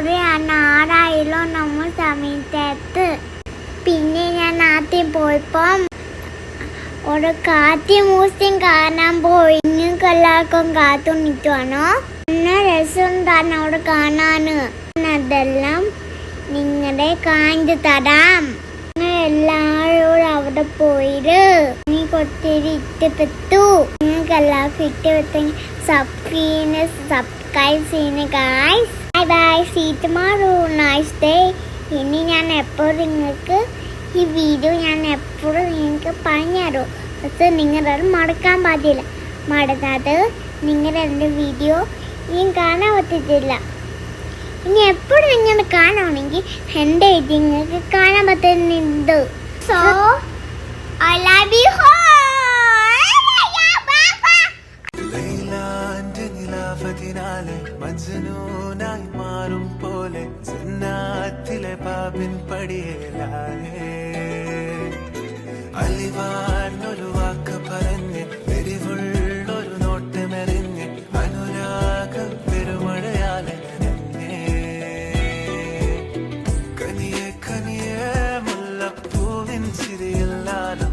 ഒരു നാടായല്ലോ നമ്മൾ സമയത്ത് പിന്നെ ഞാൻ ആദ്യം പോയപ്പം ഒരു കാത്തി മൂസ്യം കാണാൻ പോയി. നിങ്ങൾക്ക് എല്ലാവർക്കും കാത്തു നിൽക്കുവാണോ എന്നെ രസം തന്നെ അവിടെ കാണാന്. അതെല്ലാം നിങ്ങളെ കാണിച്ചു തരാം. എല്ലാവരും അവിടെ പോയിട്ട് നീ ഒത്തിരി ഇഷ്ടപ്പെട്ടു നിങ്ങൾക്ക് എല്ലാവർക്കും ഇഷ്ടപ്പെട്ടെങ്കിൽ സബ്സ്ക്രൈബ് ചെയ്യുന്ന guys bye see tomorrow nice day ഇനി ഞാൻ എപ്പോഴും നിങ്ങൾക്ക് ഈ വീഡിയോ ഞാൻ എപ്പോഴും നിങ്ങൾക്ക് പറഞ്ഞു പക്ഷേ നിങ്ങളത് മടക്കാൻ പാടില്ല. മടക്കാതെ നിങ്ങളെന്റെ വീഡിയോ ഇനിയും കാണാൻ പറ്റത്തില്ല. ഇനി എപ്പോഴും നിങ്ങൾ കാണുകയാണെങ്കിൽ എന്റെ ഇത് നിങ്ങൾക്ക് കാണാൻ പറ്റുന്നുണ്ട്. സോ ഐ ലവ് യു ലൈലാന്റെ നിലാഫതിനാലെ മജ്നൂനായി മാറും പോലെ ജന്നാത്തിലെ പാപിൻ പടിയേലായേ. അലിവാർന്നൊരു വാക്ക് പറഞ്ഞ് എരിവുള്ളൊരു നോട്ടമെറിഞ്ഞ് കനിയെ മുല്ലപ്പൂവിൻ ചിരിയില്ലാലും